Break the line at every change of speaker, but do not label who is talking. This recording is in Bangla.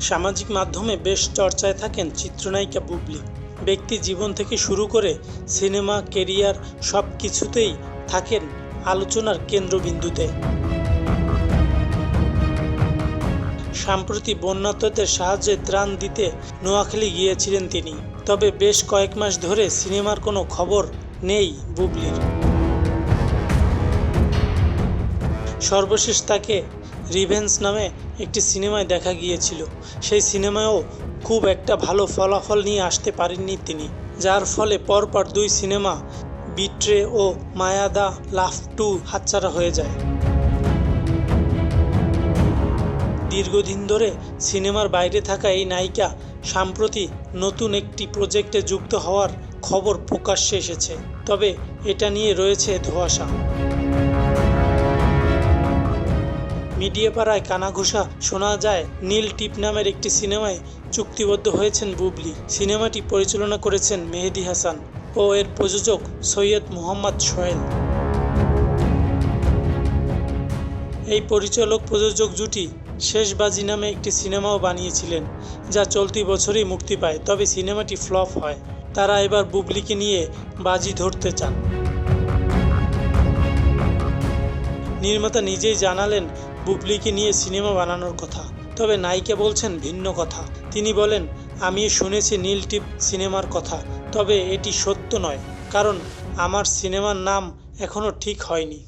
সামাজিক মাধ্যমে বেশ চর্চায় থাকেন চিত্রনায়িকা বুবলি। ব্যক্তি জীবন থেকে শুরু করে সিনেমা, কেরিয়ার সব কিছুতেই থাকেন আলোচনার কেন্দ্রবিন্দুতে। সাম্প্রতি বন্যার্তদের সাহায্যে ত্রাণ দিতে নোয়াখালী গিয়েছিলেন তিনি। তবে বেশ কয়েক মাস ধরে সিনেমার কোনো খবর নেই বুবলির। সর্বশেষ তাকে রিভেন্স নামে একটি সিনেমায় দেখা গিয়েছিল। সেই সিনেমায়ও খুব একটা ভালো ফলাফল নিয়ে আসতে পারেননি তিনি, যার ফলে পরপর দুই সিনেমা, বিট্রে ও মায়াদা লাভ টু হাতছাড়া হয়ে যায়। দীর্ঘদিন ধরে সিনেমার বাইরে থাকা এই নায়িকা সাম্প্রতি নতুন একটি প্রজেক্টে যুক্ত হওয়ার খবর প্রকাশ্যে এসেছে, তবে এটা নিয়ে রয়েছে ধোঁয়াশা। মিডিয়া পাড়ায় কানাঘুষা শোনা যায়, নীল টিপ নামের একটি সিনেমায় চুক্তিবদ্ধ হয়েছেন বুবলি। সিনেমাটি পরিচালনা করেছেন মেহেদি হাসান ও এর প্রযোজক সৈয়দ মোহাম্মদ সোহেল। এই পরিচালক প্রযোজক জুটি শেষবাজি নামে একটি সিনেমাও বানিয়েছিলেন, যা চলতি বছরই মুক্তি পায়, তবে সিনেমাটি ফ্লপ হয়। তারা এবার বুবলিকে নিয়ে বাজি ধরতে চান। নির্মাতা নিজেই জানালেন, বুবলিকে নিয়ে সিনেমা বানানোর কথা। তবে নায়িকা বলছেন ভিন্ন কথা। তিনি বলেন, আমি শুনেছি নীল টিপ সিনেমার কথা, তবে এটি সত্য নয়, কারণ আমার সিনেমার নাম এখনও ঠিক হয়নি।